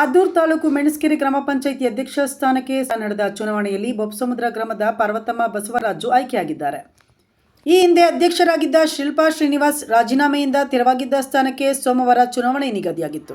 ಮದ್ದೂರು ತಾಲೂಕು ಮೆಣಸ್ಕೆರೆ ಗ್ರಾಮ ಪಂಚಾಯಿತಿ ಅಧ್ಯಕ್ಷ ಸ್ಥಾನಕ್ಕೆ ನಡೆದ ಚುನಾವಣೆಯಲ್ಲಿ ಬೊಬ್ಬಸಮುದ್ರ ಗ್ರಾಮದ ಪಾರ್ವತಮ್ಮ ಬಸವರಾಜು ಆಯ್ಕೆಯಾಗಿದ್ದಾರೆ. ಈ ಹಿಂದೆ ಅಧ್ಯಕ್ಷರಾಗಿದ್ದ ಶಿಲ್ಪಾ ಶ್ರೀನಿವಾಸ್ ರಾಜೀನಾಮೆಯಿಂದ ತೆರವಾಗಿದ್ದ ಸ್ಥಾನಕ್ಕೆ ಸೋಮವಾರ ಚುನಾವಣೆ ನಿಗದಿಯಾಗಿತ್ತು.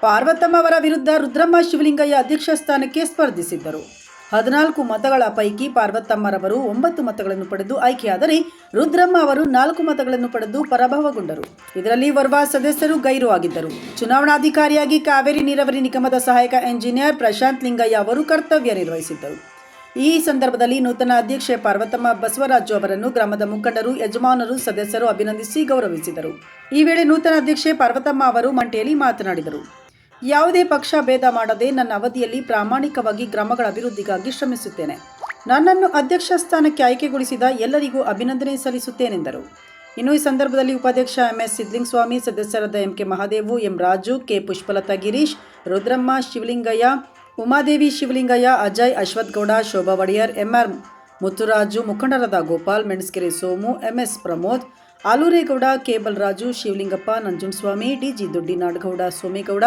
ಪಾರ್ವತಮ್ಮ ಅವರ ವಿರುದ್ಧ ರುದ್ರಮ್ಮ ಶಿವಲಿಂಗಯ್ಯ ಅಧ್ಯಕ್ಷ ಸ್ಥಾನಕ್ಕೆ ಸ್ಪರ್ಧಿಸಿದ್ದರು. ಹದಿನಾಲ್ಕು ಮತಗಳ ಪೈಕಿ ಪಾರ್ವತಮ್ಮರವರು ಒಂಬತ್ತು ಮತಗಳನ್ನು ಪಡೆದು ಆಯ್ಕೆಯಾದರೆ ರುದ್ರಮ್ಮ ಅವರು ನಾಲ್ಕು ಮತಗಳನ್ನು ಪಡೆದು ಪರಾಭವಗೊಂಡರು. ಇದರಲ್ಲಿ ವರ್ವ ಸದಸ್ಯರು ಗೈರು ಆಗಿದ್ದರು. ಚುನಾವಣಾಧಿಕಾರಿಯಾಗಿ ಕಾವೇರಿ ನೀರಾವರಿ ನಿಗಮದ ಸಹಾಯಕ ಎಂಜಿನಿಯರ್ ಪ್ರಶಾಂತ್ ಲಿಂಗಯ್ಯ ಅವರು ಕರ್ತವ್ಯ ನಿರ್ವಹಿಸಿದ್ದರು. ಈ ಸಂದರ್ಭದಲ್ಲಿ ನೂತನ ಅಧ್ಯಕ್ಷೆ ಪಾರ್ವತಮ್ಮ ಬಸವರಾಜು ಅವರನ್ನು ಗ್ರಾಮದ ಮುಖಂಡರು, ಯಜಮಾನರು, ಸದಸ್ಯರು ಅಭಿನಂದಿಸಿ ಗೌರವಿಸಿದರು. ಈ ವೇಳೆ ನೂತನ ಅಧ್ಯಕ್ಷೆ ಪಾರ್ವತಮ್ಮ ಅವರು ಮಂಟೆಯಲ್ಲಿ ಮಾತನಾಡಿದರು. ಯಾವುದೇ ಪಕ್ಷ ಭೇದ ಮಾಡದೆ ನನ್ನ ಅವಧಿಯಲ್ಲಿ ಪ್ರಾಮಾಣಿಕವಾಗಿ ಗ್ರಾಮಗಳ ಅಭಿವೃದ್ಧಿಗಾಗಿ ಶ್ರಮಿಸುತ್ತೇನೆ. ನನ್ನನ್ನು ಅಧ್ಯಕ್ಷ ಸ್ಥಾನಕ್ಕೆ ಆಯ್ಕೆಗೊಳಿಸಿದ ಎಲ್ಲರಿಗೂ ಅಭಿನಂದನೆ ಸಲ್ಲಿಸುತ್ತೇನೆಂದರು. ಇನ್ನು ಈ ಸಂದರ್ಭದಲ್ಲಿ ಉಪಾಧ್ಯಕ್ಷ ಎಂ. ಎಸ್. ಸಿದ್ಲಿಂಗಸ್ವಾಮಿ, ಸದಸ್ಯರಾದ M. K. Mahadevu, M. Raju, K. Pushpalatha Girish, Rudramma, Shivalingaiah, Umadevi Shivalingaiah, Ajay Ashwathgowda Shobha Odeyar MR Mutturaju, ಮುಖಂಡರಾದ Gopal Menaskere Somu MS Pramod, Aluregowda cable Raju Shivalingappa, Nanjundaswamy DG Doddinadagowda, Somegowda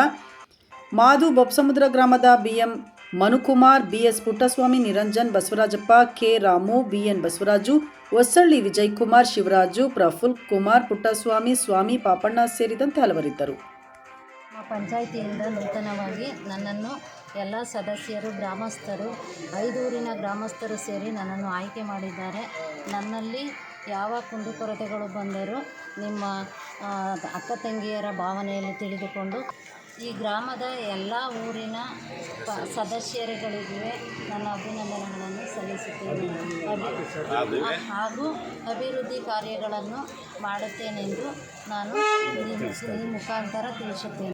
Madu Bobbasamudra ಗ್ರಾಮದ BM Manukumar, BS Puttaswamy, Niranjan Basavarajappa, K Ramu, BN Basavaraju, Hosalli Vijay Kumar Shivaraju, Praful Kumar, Puttaswamy, Swamy Papanna ಸೇರಿದಂತೆ ಹಲವರಿದ್ದರು. ಪಂಚಾಯಿತಿಯಿಂದ ನೂತನವಾಗಿ ನನ್ನನ್ನು ಎಲ್ಲ ಸದಸ್ಯರು, ಗ್ರಾಮಸ್ಥರು, ಐದೂರಿನ ಗ್ರಾಮಸ್ಥರು ಸೇರಿ ನನ್ನನ್ನು ಆಯ್ಕೆ ಮಾಡಿದ್ದಾರೆ. ನನ್ನಲ್ಲಿ ಯಾವ ಕುಂದುಕೊರತೆಗಳು ಬಂದರೂ ನಿಮ್ಮ ಅಕ್ಕ ತಂಗಿಯರ ಭಾವನೆಯಲ್ಲಿ ತಿಳಿದುಕೊಂಡು ಈ ಗ್ರಾಮದ ಎಲ್ಲ ಊರಿನ ಪ ಸದಸ್ಯರುಗಳಿಗೆ ನನ್ನ ಅಭಿನಂದನೆಗಳನ್ನು ಸಲ್ಲಿಸುತ್ತೇನೆ. ಅಭಿ ಹಾಗೂ? ಅಭಿವೃದ್ಧಿ ಕಾರ್ಯಗಳನ್ನು ಮಾಡುತ್ತೇನೆಂದು ನಾನು ಈ ಈ ಮುಖಾಂತರ ತಿಳಿಸುತ್ತೇನೆ.